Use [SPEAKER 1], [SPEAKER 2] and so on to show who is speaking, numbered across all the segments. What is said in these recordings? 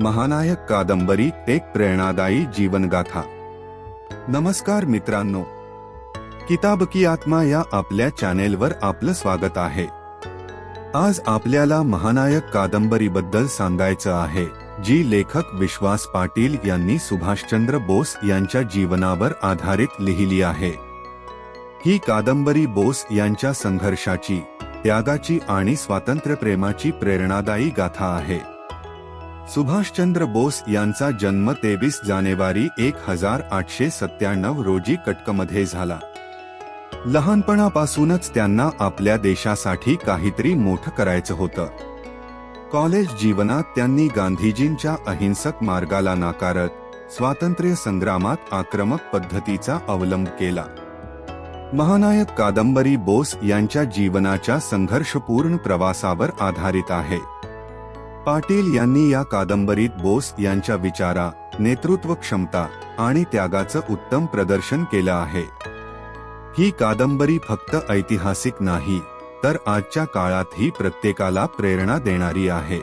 [SPEAKER 1] महानायक कादंबरी एक प्रेरणादायी जीवनगाथा. नमस्कार मित्रांनो. किताब की आत्मा या आपल्या चॅनेलवर आपलं स्वागत आहे. आज आपल्याला महानायक कादंबरीबद्दल सांगायचं आहे जी लेखक विश्वास पाटील यांनी सुभाषचंद्र बोस यांच्या जीवनावर आधारित लिहिली आहे. ही कादंबरी बोस यांच्या संघर्षाची त्यागाची आणि स्वातंत्र्यप्रेमाची प्रेरणादायी गाथा आहे. सुभाषचंद्र बोस यांचा जन्म तेवीस जानेवारी एक हजार आठशे सत्त्याण्णव रोजी कटकमध्ये झाला. लहानपणापासूनच त्यांना आपल्या देशासाठी काहीतरी मोठं करायचं होतं. कॉलेज जीवनात त्यांनी गांधीजींच्या अहिंसक मार्गाला नाकारत स्वातंत्र्य संग्रामात आक्रमक पद्धतीचा अवलंब केला. महानायक कादंबरी बोस यांच्या जीवनाच्या संघर्षपूर्ण प्रवासावर आधारित आहे. पाटील यांनी या कादंबरीत बोस यांच्या विचारा नेतृत्व क्षमता आणि त्यागाचं उत्तम प्रदर्शन केलं आहे. ही कादंबरी फक्त ऐतिहासिक नाही तर आजच्या काळातही प्रत्येकाला प्रेरणा देणारी आहे.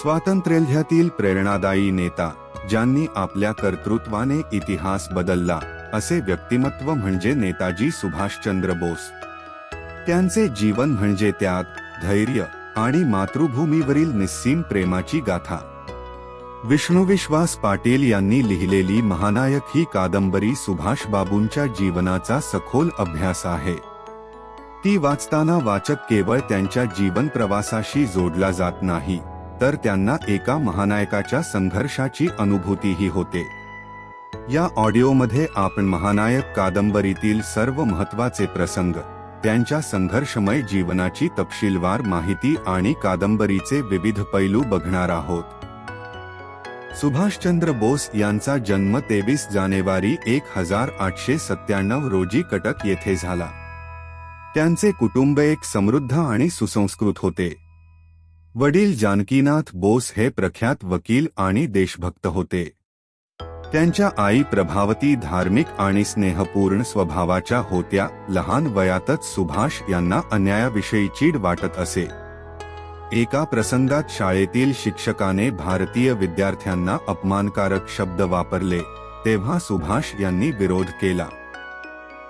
[SPEAKER 1] स्वातंत्र्यातील प्रेरणादायी नेता ज्यांनी आपल्या कर्तृत्वाने इतिहास बदलला असे व्यक्तिमत्व म्हणजे नेताजी सुभाषचंद्र बोस. त्यांचे जीवन म्हणजे त्यात धैर्य आणि मातृभूमीवरील निस्सीम प्रेमाची गाथा. विष्णुविश्वास पाटील यांनी लिहिलेली महानायक ही कादंबरी सुभाष बाबूंच्या जीवनाचा सखोल अभ्यास आहे. ती वाचताना वाचक केवळ त्यांच्या जीवन प्रवासाशी जोडला जात नाही तर त्यांना एका महानायकाच्या संघर्षाची अनुभूतीही होते. या ऑडिओमध्ये आपण महानायक कादंबरीतील सर्व महत्त्वाचे प्रसंग त्यांच्या संघर्षमय जीवनाची तपशीलवार माहिती आणि कादंबरीचे विविध पैलू बघणार आहोत. सुभाषचंद्र बोस यांचा जन्म तेवीस जानेवारी एक हजार आठशे सत्त्याण्णव रोजी कटक येथे झाला. त्यांचे कुटुंब एक समृद्ध आणि सुसंस्कृत होते. वडील जानकीनाथ बोस हे प्रख्यात वकील आणि देशभक्त होते. त्यांच्या आई प्रभावती धार्मिक आणि स्नेहपूर्ण स्वभावाच्या होत्या लहान वयातच सुभाष यांना अन्यायाविषयी चीड वाटत असे. एका प्रसंगात शाळेतील शिक्षकाने भारतीय विद्यार्थ्यांना अपमानकारक शब्द वापरले तेव्हा सुभाष यांनी विरोध केला.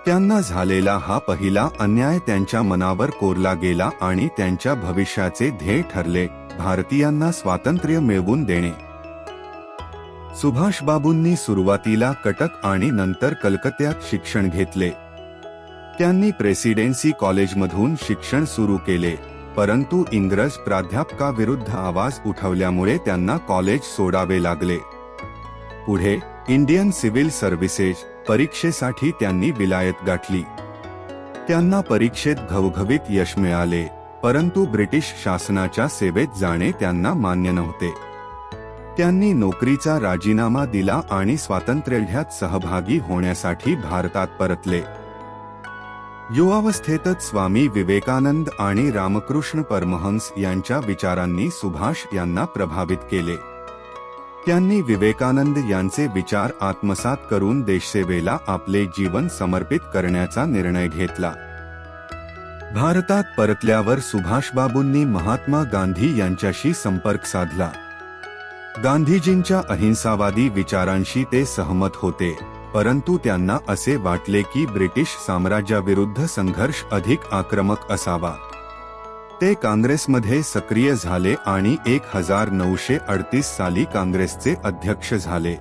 [SPEAKER 1] त्यांना झालेला हा पहिला अन्याय त्यांच्या मनावर कोरला गेला आणि त्यांच्या भविष्याचे ध्येय ठरले भारतीयांना स्वातंत्र्य मिळवून देणे. सुभाषबाबूंनी सुरुवातीला कटक आणि नंतर कलकत्त्यात शिक्षण घेतले. त्यांनी प्रेसिडेन्सी कॉलेजमधून शिक्षण सुरू केले परंतु इंग्रज प्राध्यापकाविरुद्ध आवाज उठवल्यामुळे त्यांना कॉलेज सोडावे लागले. पुढे इंडियन सिव्हिल सर्व्हिसेस परीक्षेसाठी त्यांनी विलायत गाठली. त्यांना परीक्षेत घवघवीत यश मिळाले परंतु ब्रिटिश शासनाच्या सेवेत जाणे त्यांना मान्य नव्हते. त्यांनी नोकरीचा राजीनामा दिला आणि स्वातंत्र्यलढ्यात सहभागी होण्यासाठी भारतात परतले. युवावस्थेतच स्वामी विवेकानंद आणि रामकृष्ण परमहंस यांच्या विचारांनी सुभाष यांना प्रभावित केले. त्यांनी विवेकानंद यांचे विचार आत्मसात करून देशसेवेला आपले जीवन समर्पित करण्याचा निर्णय घेतला. भारतात परतल्यावर सुभाषबाबूंनी महात्मा गांधी यांच्याशी संपर्क साधला. गांधीजींच्या अहिंसावादी विचारांशी ते सहमत होते परंतु त्यांना असे वाटले की ब्रिटिश साम्राज्याविरुद्ध संघर्ष अधिक आक्रमक असावा. ते काँग्रेसमध्ये सक्रिय झाले आणि एक हजार नऊशे अडतीस साली काँग्रेसचे अध्यक्ष झाले.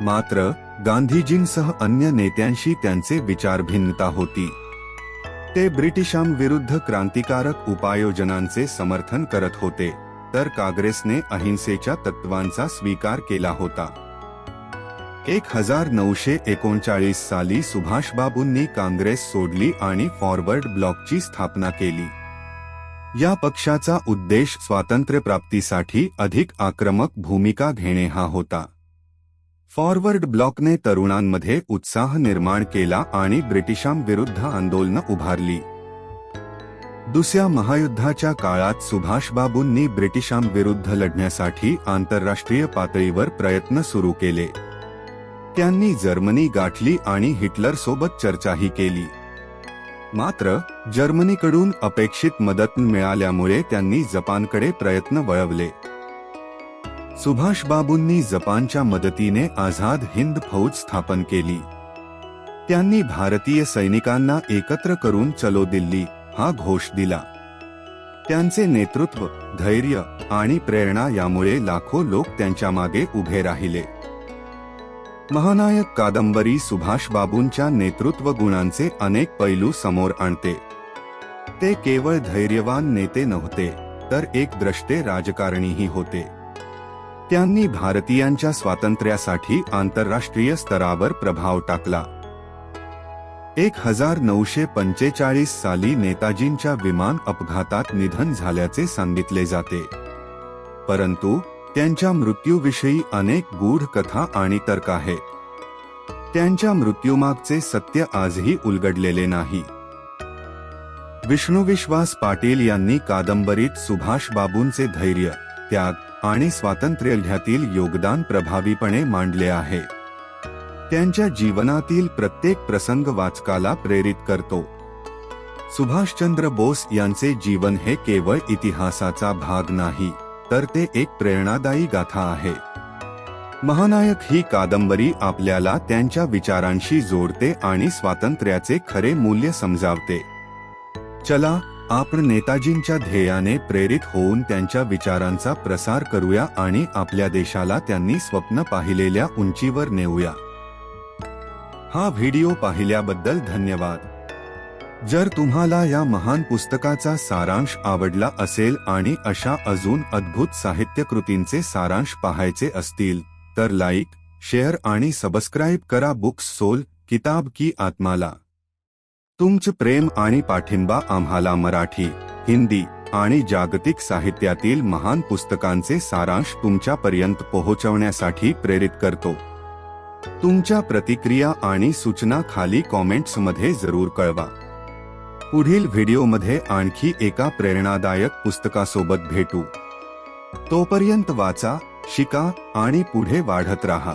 [SPEAKER 1] मात्र गांधीजींसह अन्य नेत्यांशी त्यांचे विचार भिन्नता होती. ते ब्रिटिशांविरुद्ध क्रांतिकारक उपाययोजनांचे समर्थन करत होते. तर काँग्रेसने अहिंसेच्या तत्वांचा स्वीकार केला होता. एक हजार नऊशे एकोणचाळीस साली सुभाषबाबूंनी काँग्रेस सोडली आणि फॉरवर्ड ब्लॉकची स्थापना केली. या पक्षाचा उद्देश स्वातंत्र्यप्राप्तीसाठी अधिक आक्रमक भूमिका घेणे हा होता. फॉरवर्ड ब्लॉकने तरुणांमध्ये उत्साह निर्माण केला आणि ब्रिटिशांविरुद्ध आंदोलनं उभारली. दुसऱ्या महायुद्धाच्या काळात सुभाषबाबूंनी ब्रिटिशांविरुद्ध लढण्यासाठी आंतरराष्ट्रीय पातळीवर प्रयत्न सुरू केले. त्यांनी जर्मनी गाठली आणि हिटलर सोबत चर्चाही केली. मात्र जर्मनीकडून अपेक्षित मदत मिळाल्यामुळे त्यांनी जपानकडे प्रयत्न वळवले. सुभाषबाबूंनी जपानच्या मदतीने आझाद हिंद फौज स्थापन केली. त्यांनी भारतीय सैनिकांना एकत्र करून चलो दिल्ली. हा घोष दिला. त्यांचे नेतृत्व धैर्य आणि प्रेरणा यामुळे लाखो लोक त्यांच्या मागे उभे राहिले. महानायक कादंबरी सुभाषबाबूंच्या नेतृत्व गुणांचे अनेक पैलू समोर आणते. ते केवळ धैर्यवान नेते नव्हते तर एक द्रष्टे राजकारणीही होते. त्यांनी भारतीयांच्या स्वातंत्र्यासाठी आंतरराष्ट्रीय स्तरावर प्रभाव टाकला. एक हजार नऊशे पंचेचाळीस साली नेताजींच्या विमान अपघातात निधन झाल्याचे सांगितले जाते. परंतु त्यांच्या मृत्यूविषयी अनेक गूढ कथा आणि तर्क आहेत. त्यांच्या मृत्यूमागचे सत्य आजही उलगडलेले नाही. विष्णुविश्वास पाटील यांनी कादंबरीत सुभाष बाबूंचे धैर्य त्याग आणि स्वातंत्र्यलढ्यातील योगदान प्रभावीपणे मांडले आहे. त्यांच्या जीवनातील प्रत्येक प्रसंग वाचकाला प्रेरित करतो. सुभाषचंद्र बोस यांचे जीवन हे केवळ इतिहासाचा भाग नाही तर ते एक प्रेरणादायी गाथा आहे. महानायक ही कादंबरी आपल्याला त्यांच्या विचारांशी जोडते आणि स्वातंत्र्याचे खरे मूल्य समजावते. चला आपण नेताजींच्या ध्येयाने प्रेरित होऊन त्यांच्या विचारांचा प्रसार करूया आणि आपल्या देशाला त्यांनी स्वप्न पाहिलेल्या उंचीवर नेऊया. हा व्हिडिओ पाहिल्याबद्दल धन्यवाद. जर तुम्हाला या महान पुस्तकाचा सारांश आवडला असेल आणि अशा अजून अद्भुत साहित्यकृतींचे सारांश पाहायचे असतील तर लाईक शेअर आणि सबस्क्राईब करा बुक्स सोल किताब की आत्माला. तुमचं प्रेम आणि पाठिंबा आम्हाला मराठी हिंदी आणि जागतिक साहित्यातील महान पुस्तकांचे सारांश तुमच्यापर्यंत पोहोचवण्यासाठी प्रेरित करतो. तुमच्या प्रतिक्रिया आणि सूचना खाली कॉमेंट्समध्ये जरूर कळवा. पुढील व्हिडिओमध्ये आणखी एका प्रेरणादायक पुस्तकासोबत भेटू. तोपर्यंत वाचा शिका आणि पुढे वाढत राहा.